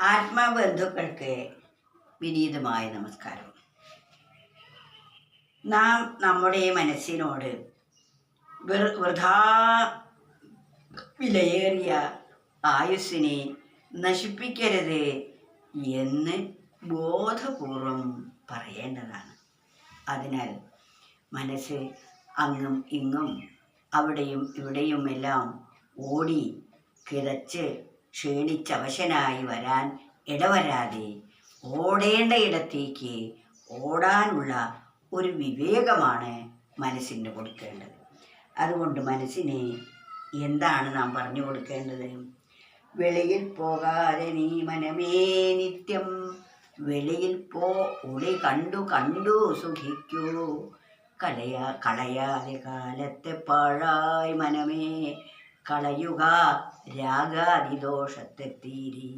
ആത്മബന്ധുക്കൾക്ക് വിനീതമായ നമസ്കാരം. നാം നമ്മുടെ മനസ്സിനോട് വൃഥാ വിലയേറിയ ആയുസ്സിനെ നശിപ്പിക്കരുത് എന്ന് ബോധപൂർവം പറയേണ്ടതാണ്. അതിനാൽ മനസ്സ് അങ്ങും ഇങ്ങും അവിടെയും ഇവിടെയുമെല്ലാം ഓടി കിതച്ച് ക്ഷീണിച്ചവശനായി വരാൻ ഇടവരാതെ ഓടേണ്ട ഇടത്തേക്ക് ഓടാനുള്ള ഒരു വിവേകമാണ് മനസ്സിന് കൊടുക്കേണ്ടത്. അതുകൊണ്ട് മനസ്സിനെ എന്താണ് നാം പറഞ്ഞു കൊടുക്കേണ്ടത്? വെളിയിൽ പോകാതെ നീ മനമേ നിത്യം. വെളിയിൽ പോ ഒളി കണ്ടു കണ്ടു സുഖിക്കൂ. കളയാ കളയാതെ കാലത്തെ പാഴായി മനമേ. കളയുക. രാഗാതിദോഷത്തെ തീരി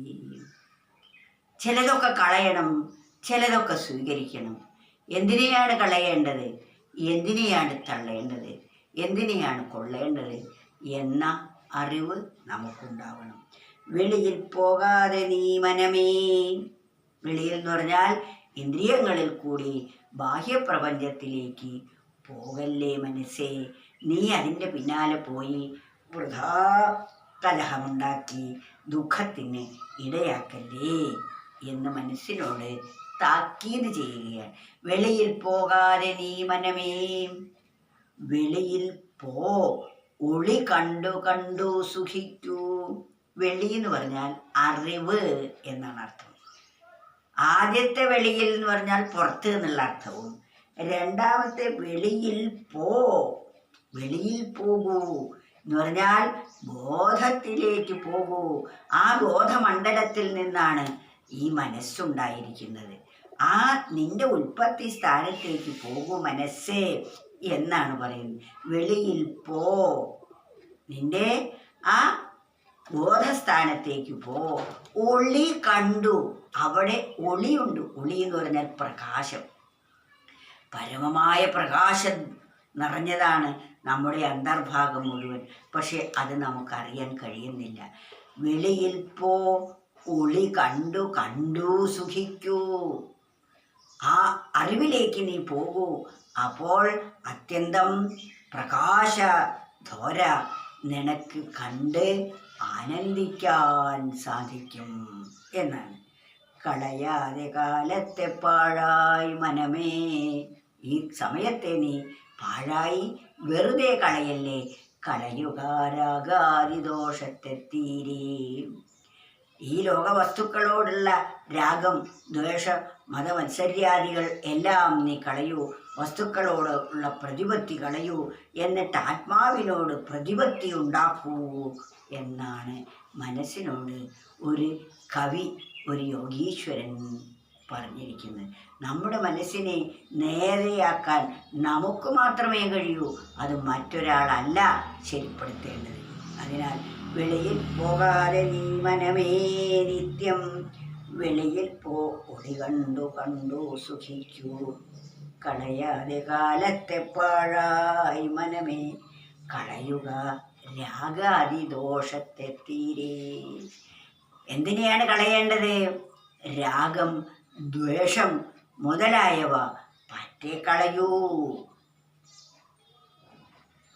ചിലതൊക്കെ കളയണം ചിലതൊക്കെ സ്വീകരിക്കണം. എന്തിനെയാണ് കളയേണ്ടത്? എന്തിനെയാണ് തള്ളേണ്ടത്? എന്തിനെയാണ് കൊള്ളേണ്ടത്? എന്ന അറിവ് നമുക്കുണ്ടാവണം. വെളിയിൽ പോകാതെ നീ മനമേ. വെളിയിൽ എന്ന് പറഞ്ഞാൽ ഇന്ദ്രിയങ്ങളിൽ കൂടി ബാഹ്യപ്രപഞ്ചത്തിലേക്ക് പോകല്ലേ മനസ്സേ. നീ അതിന്റെ പിന്നാലെ പോയി വൃഥാ കലഹമുണ്ടാക്കി ദുഃഖത്തിന് ഇടയാക്കല്ലേ എന്ന് മനസ്സിനോട് താക്കീത് ചെയ്യുകയാണ്. വെളിയിൽ പോകാതെ നീ മനമേ. വെളിയിൽ പോ. ഒളി കണ്ടു കണ്ടു സുഖിക്കൂ. വെളി എന്ന് പറഞ്ഞാൽ അറിവ് എന്നാണ് അർത്ഥം. ആദ്യത്തെ വെളിയിൽ എന്ന് പറഞ്ഞാൽ പുറത്ത് എന്നുള്ള അർത്ഥവും രണ്ടാമത്തെ വെളിയിൽ പോ. വെളിയിൽ പോകൂ. എന്ന് പറഞ്ഞാൽ ബോധത്തിലേക്ക് പോകൂ. ആ ബോധമണ്ഡലത്തിൽ നിന്നാണ് ഈ മനസ്സുണ്ടായിരിക്കുന്നത്. ആ നിന്റെ ഉൽപ്പത്തി സ്ഥാനത്തേക്ക് പോകൂ മനസ്സേ എന്നാണ് പറയുന്നത്. വെളിയിൽ പോ. നിന്റെ ആ ബോധസ്ഥാനത്തേക്ക് പോ. ഒളി കണ്ടു. അവിടെ ഒളിയുണ്ട്. ഒളി എന്ന് പറഞ്ഞാൽ പ്രകാശം. പരമമായ പ്രകാശം നിറഞ്ഞതാണ് നമ്മുടെ അന്തർഭാഗം മുഴുവൻ. പക്ഷെ അത് നമുക്കറിയാൻ കഴിയുന്നില്ല. വെളിയിൽ പോ ഒളി കണ്ടു കണ്ടു സുഖിക്കൂ. ആ അറിവിലേക്ക് നീ പോകൂ. അപ്പോൾ അത്യന്തം പ്രകാശ ധോര നിനക്ക് കണ്ട് ആനന്ദിക്കാൻ സാധിക്കും എന്നാണ്. കളയാതെ കാലത്തെ പാഴായി മനമേ ഈ സമയത്തെ നീ പാഴായി വെറുതെ കളയല്ലേ? കളയുക രാഗാതിദോഷത്തെ തീരെ ഈ ലോകവസ്തുക്കളോടുള്ള രാഗം ദ്വേഷ മതമത്സര്യാദികൾ എല്ലാം നീ കളയൂ. വസ്തുക്കളോട് ഉള്ള പ്രതിപത്തി കളയൂ. എന്നിട്ട് ആത്മാവിനോട് പ്രതിപത്തി ഉണ്ടാക്കൂ എന്നാണ് മനസ്സിനോട് ഒരു കവി ഒരു യോഗീശ്വരൻ പറഞ്ഞിരിക്കുന്നത് നമ്മുടെ മനസ്സിനെ നേരെയാക്കാൻ നമുക്ക് മാത്രമേ കഴിയൂ. അത് മറ്റൊരാളല്ല ശരിപ്പെടുത്തേണ്ടത്. അതിനാൽ വെളിയിൽ പോകാതെ നീ മനമേ നിത്യം വെളിയിൽ പോ. ഒളി കണ്ടു കണ്ടു സുഖിക്കൂ. കളയാതെ കാലത്തെ പാഴായി മനമേ. കളയുക രാഗാതിദോഷത്തെ തീരെ. എന്തിനെയാണ് കളയേണ്ടത്? രാഗം ദ്വേഷം മുതലായവ പറ്റേ കളയൂ.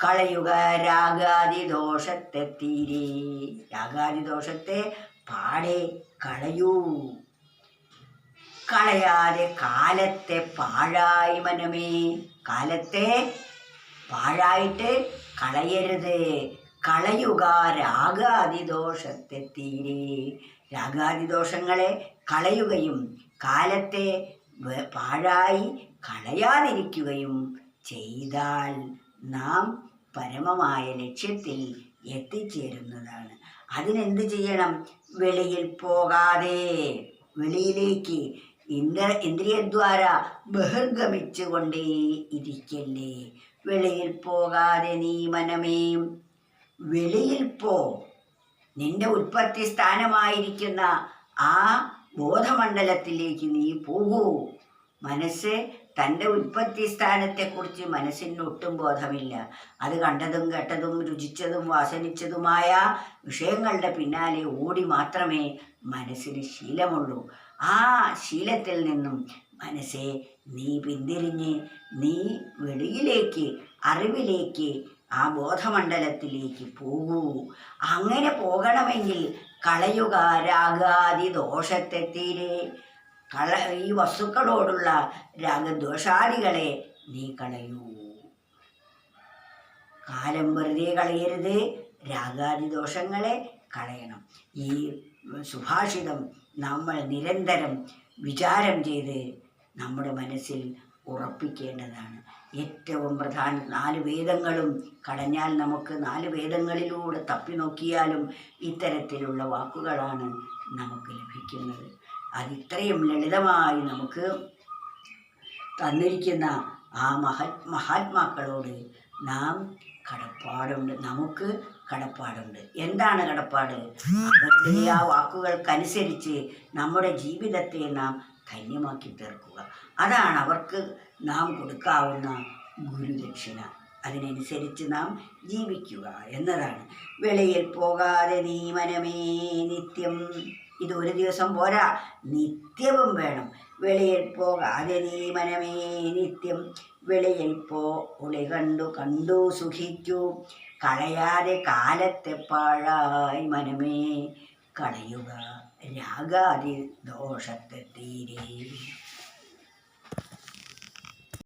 കളയുക രാഗാതിദോഷത്തെ തീരെ. രാഗാതിദോഷത്തെ പാടെ കളയൂ. കളയാതെ കാലത്തെ പാഴായി മനമേ. കാലത്തെ പാഴായിട്ട് കളയരുത്. കളയുക രാഗാതിദോഷത്തെ തീരെ. രാഗാതിദോഷങ്ങളെ കളയുകയും കാലത്തെ പാഴായി കളയാതിരിക്കുകയും ചെയ്താൽ നാം പരമമായ ലക്ഷ്യത്തിൽ എത്തിച്ചേരുന്നതാണ്. അതിനെന്ത് ചെയ്യണം? വെളിയിൽ പോകാതെ. വെളിയിലേക്ക് ഇന്ദ്ര ഇന്ദ്രിയദ്വാര ബഹിർഗമിച്ചു കൊണ്ടേ ഇരിക്കല്ലേ. വെളിയിൽ പോകാതെ നീ മനമേ. വെളിയിൽ പോ. നിന്റെ ഉൽപ്പത്തി സ്ഥാനമായിരിക്കുന്ന ആ ബോധമണ്ഡലത്തിലേക്ക് നീ പോകൂ. മനസ്സ് തന്റെ ഉൽപ്പത്തി സ്ഥാനത്തെക്കുറിച്ച് മനസ്സിന് ഒട്ടും ബോധമില്ല. അത് കണ്ടതും കേട്ടതും രുചിച്ചതും വാസനിച്ചതുമായ വിഷയങ്ങളുടെ പിന്നാലെ ഓടി മാത്രമേ മനസ്സിന് ശീലമുള്ളൂ. ആ ശീലത്തിൽ നിന്നും മനസ്സെ നീ പിന്തിരിഞ്ഞ് നീ വെളിയിലേക്ക് അറിവിലേക്ക് ആ ബോധമണ്ഡലത്തിലേക്ക് പോകൂ. അങ്ങനെ പോകണമെങ്കിൽ കളയുക രാഗാദി ദോഷത്തെ തീരെ. കള ഈ വസ്തുക്കളോടുള്ള രാഗദ്വേഷാദികളെ നീ കളയൂ. കാലം വെറുതെ കളയരുത്. രാഗാദി ദോഷങ്ങളെ കളയണം. ഈ സുഭാഷിതം നമ്മൾ നിരന്തരം വിചാരം ചെയ്ത് നമ്മുടെ മനസ്സിൽ ഉറപ്പിക്കേണ്ടതാണ്. ഏറ്റവും പ്രധാന നാല് വേദങ്ങളും കടഞ്ഞാൽ നമുക്ക് നാല് വേദങ്ങളിലൂടെ തപ്പി നോക്കിയാലും ഇത്തരത്തിലുള്ള വാക്കുകളാണ് നമുക്ക് ലഭിക്കുന്നത്. അതിത്രയും ലളിതമായി നമുക്ക് തന്നിരിക്കുന്ന ആ മഹത് മഹാത്മാക്കളോട് നാം കടപ്പാടുണ്ട് നമുക്ക് കടപ്പാടുണ്ട്. എന്താണ് കടപ്പാട്? അവരുടെ ആ വാക്കുകൾക്കനുസരിച്ച് നമ്മുടെ ജീവിതത്തെ നാം ധന്യമാക്കി തീർക്കുക. അതാണ് അവർക്ക് നാം കൊടുക്കാവുന്ന ഗുരുദക്ഷിണ. അതിനനുസരിച്ച് നാം ജീവിക്കുക എന്നതാണ്. വെളിയിൽ പോകാതെ നീ മനമേ നിത്യം. ഇത് ഒരു ദിവസം പോരാ. നിത്യവും വേണം. വെളിയിൽ പോകാതെ നീ മനമേ നിത്യം. വെളിയിൽ പോ. ഒളി കണ്ടു കണ്ടു സുഖിച്ചു. കളയാതെ കാലത്തെ പാഴായി മനമേ കളയുക. രാഗാതി ദോഷത്തെ തീരെ.